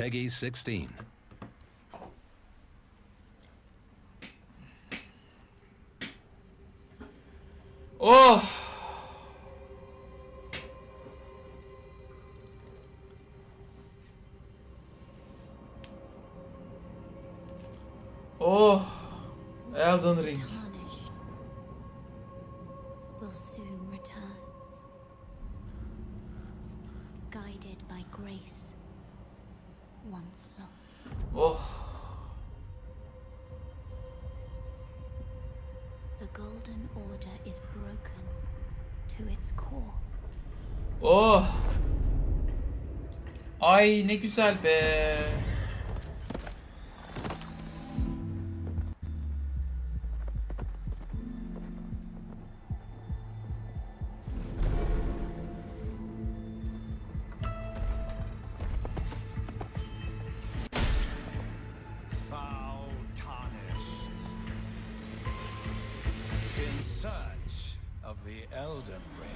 Peggy 16. Oh! Oh! Elden Ring. Oh! Ay ne güzel be. foul tarnished. In search of the Elden Ring.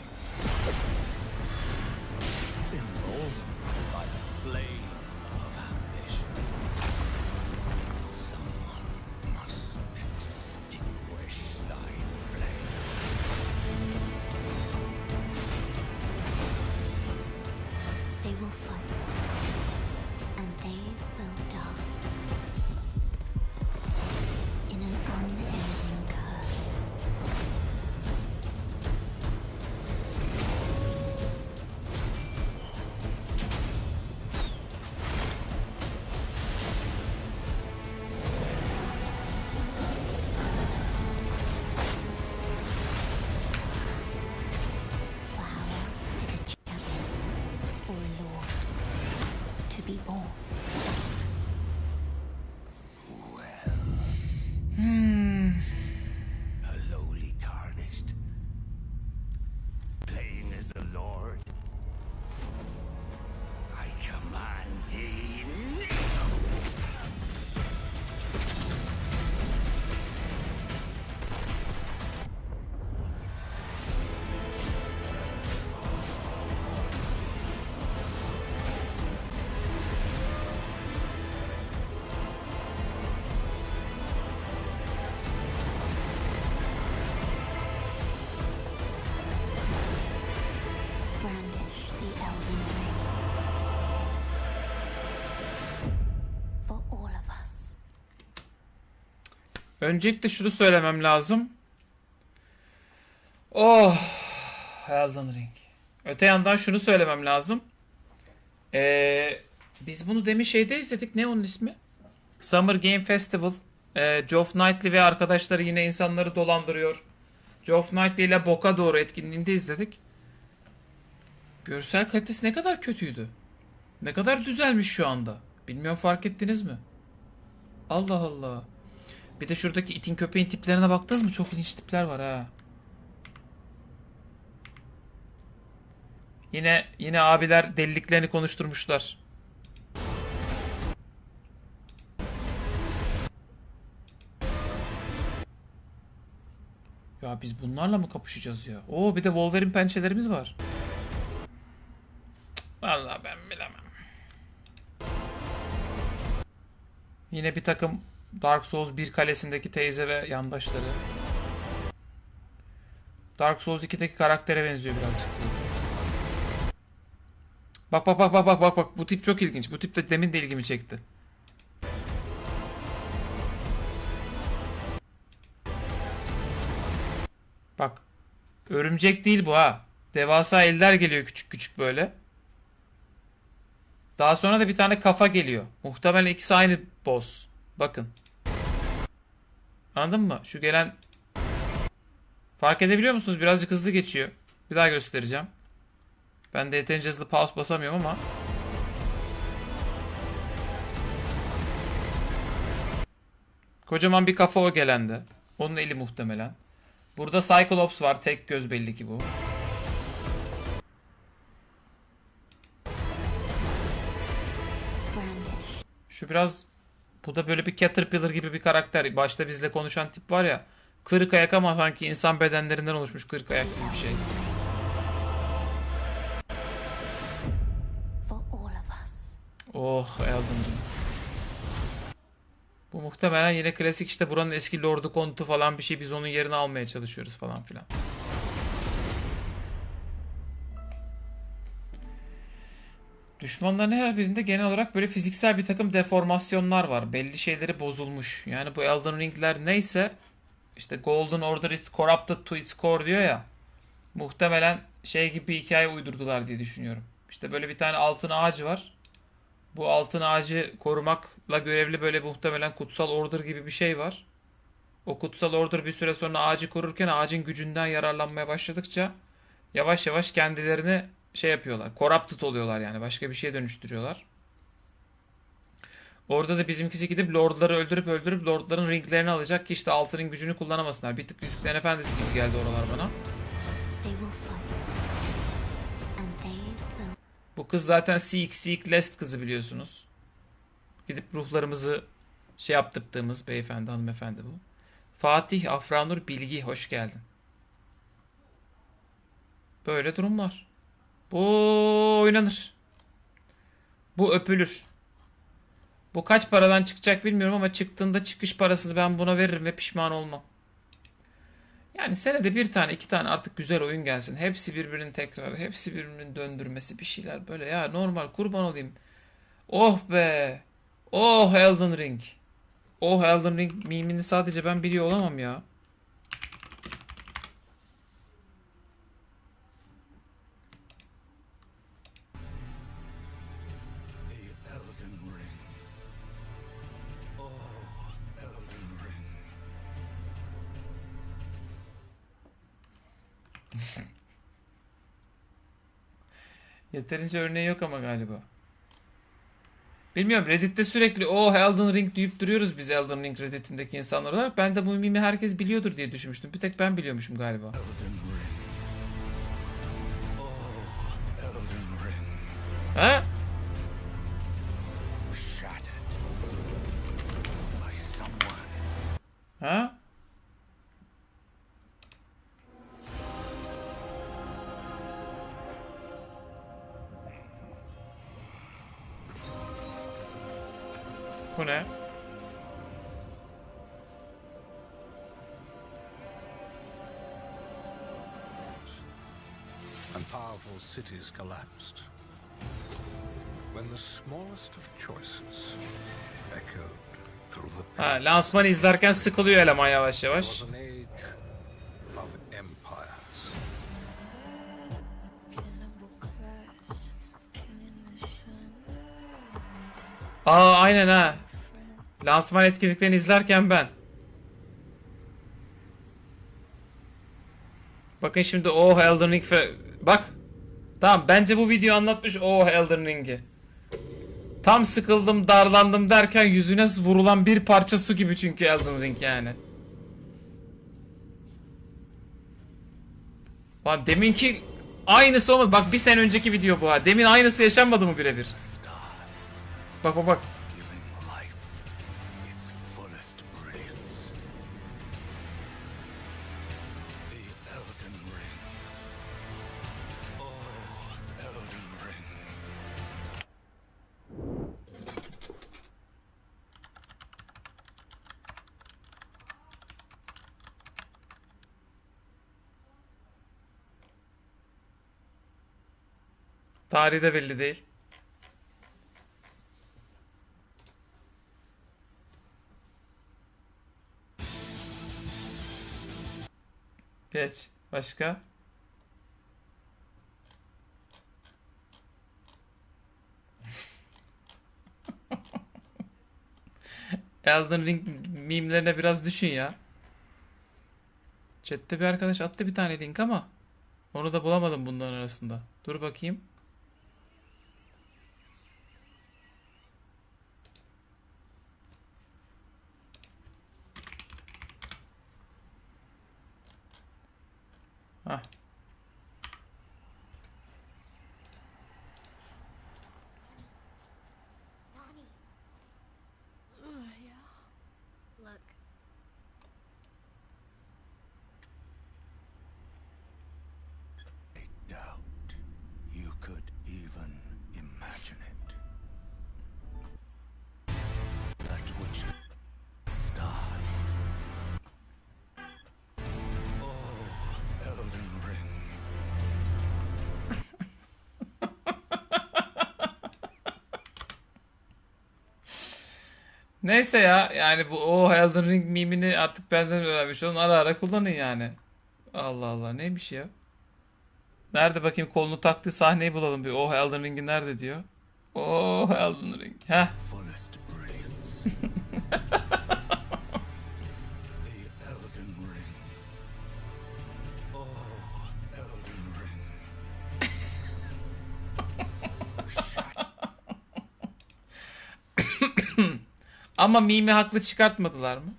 Öncelikle şunu söylemem lazım. Oh! Elden Ring. Öte yandan şunu söylemem lazım. Ee, biz bunu demin şeyde izledik. Ne onun ismi? Summer Game Festival. Ee, Geoff Knightley ve arkadaşları yine insanları dolandırıyor. Geoff Knightley ile Boka doğru etkinliğinde izledik. Görsel kalitesi ne kadar kötüydü. Ne kadar düzelmiş şu anda. Bilmiyorum fark ettiniz mi? Allah Allah. Bir de şuradaki itin köpeğin tiplerine baktınız mı? Çok ilginç tipler var ha. Yine yine abiler deliliklerini konuşturmuşlar. Ya biz bunlarla mı kapışacağız ya? Oo bir de Wolverine pençelerimiz var. Vallahi ben bilemem. Yine bir takım Dark Souls 1 kalesindeki teyze ve yandaşları. Dark Souls 2'deki karaktere benziyor birazcık. Bak bak bak bak bak bak bak bu tip çok ilginç. Bu tip de demin de ilgimi çekti. Bak. Örümcek değil bu ha. Devasa eller geliyor küçük küçük böyle. Daha sonra da bir tane kafa geliyor. Muhtemelen ikisi aynı boss. Bakın. Anladın mı? Şu gelen fark edebiliyor musunuz? Birazcık hızlı geçiyor. Bir daha göstereceğim. Ben de yeterince hızlı pause basamıyorum ama. Kocaman bir kafa o gelende. Onun eli muhtemelen. Burada Cyclops var. Tek göz belli ki bu. Şu biraz bu da böyle bir Caterpillar gibi bir karakter. Başta bizle konuşan tip var ya. Kırık ayak ama sanki insan bedenlerinden oluşmuş kırık ayak gibi bir şey. Oh Elden Ring. Bu muhtemelen yine klasik işte buranın eski lordu kontu falan bir şey biz onun yerini almaya çalışıyoruz falan filan. Düşmanların her birinde genel olarak böyle fiziksel bir takım deformasyonlar var. Belli şeyleri bozulmuş. Yani bu Elden Ring'ler neyse işte Golden Order is corrupted to its core diyor ya. Muhtemelen şey gibi bir hikaye uydurdular diye düşünüyorum. İşte böyle bir tane altın ağacı var. Bu altın ağacı korumakla görevli böyle muhtemelen kutsal order gibi bir şey var. O kutsal order bir süre sonra ağacı korurken ağacın gücünden yararlanmaya başladıkça yavaş yavaş kendilerini şey yapıyorlar. Corrupted oluyorlar yani. Başka bir şeye dönüştürüyorlar. Orada da bizimkisi gidip lordları öldürüp öldürüp lordların ringlerini alacak ki işte altının gücünü kullanamasınlar. Bir tık Yüzüklerin Efendisi gibi geldi oralar bana. Bu kız zaten Seek Seek Lest kızı biliyorsunuz. Gidip ruhlarımızı şey yaptırdığımız beyefendi hanımefendi bu. Fatih Afranur Bilgi hoş geldin. Böyle durumlar. Bu oynanır. Bu öpülür. Bu kaç paradan çıkacak bilmiyorum ama çıktığında çıkış parasını ben buna veririm ve pişman olmam. Yani senede bir tane iki tane artık güzel oyun gelsin. Hepsi birbirinin tekrarı. Hepsi birbirinin döndürmesi bir şeyler böyle ya normal kurban olayım. Oh be. Oh Elden Ring. Oh Elden Ring mimini sadece ben biliyor olamam ya. Yeterince örneği yok ama galiba. Bilmiyorum Reddit'te sürekli oh Elden Ring deyip duruyoruz biz Elden Ring Reddit'indeki insanlar olarak. Ben de bu mimi herkes biliyordur diye düşünmüştüm. Bir tek ben biliyormuşum galiba. Oh. Ha? Ha? Bu ne? and powerful cities collapsed. When the smallest of choices echoed through the Ha, lansmanı izlerken sıkılıyor eleman yavaş yavaş. Aa aynen ha. Lansman etkinliklerini izlerken ben. Bakın şimdi oh Elden Ring Bak. Tamam bence bu video anlatmış oh Elden Ring'i. Tam sıkıldım darlandım derken yüzüne vurulan bir parça su gibi çünkü Elden Ring yani. Lan deminki aynısı olmadı. Bak bir sene önceki video bu ha. Demin aynısı yaşanmadı mı birebir? Bak bak bak. Tarihi de belli değil. Geç. Başka? Elden Ring mimlerine biraz düşün ya. Chat'te bir arkadaş attı bir tane link ama onu da bulamadım bunların arasında. Dur bakayım. Huh. Neyse ya yani bu o Elden Ring mimini artık benden öğrenmiş olun ara ara kullanın yani. Allah Allah neymiş ya? Nerede bakayım kolunu taktığı sahneyi bulalım bir. Oh Elden Ring'i nerede diyor. Oh Elden Ring. Heh. Ama mimi haklı çıkartmadılar mı?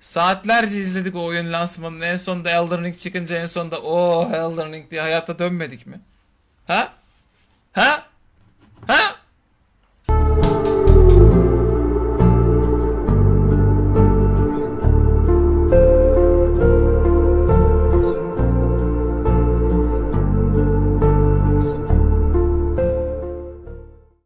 Saatlerce izledik o oyun lansmanını. En sonunda Elden Ring çıkınca en sonunda oh Elden Ring diye hayata dönmedik mi? Ha? Ha?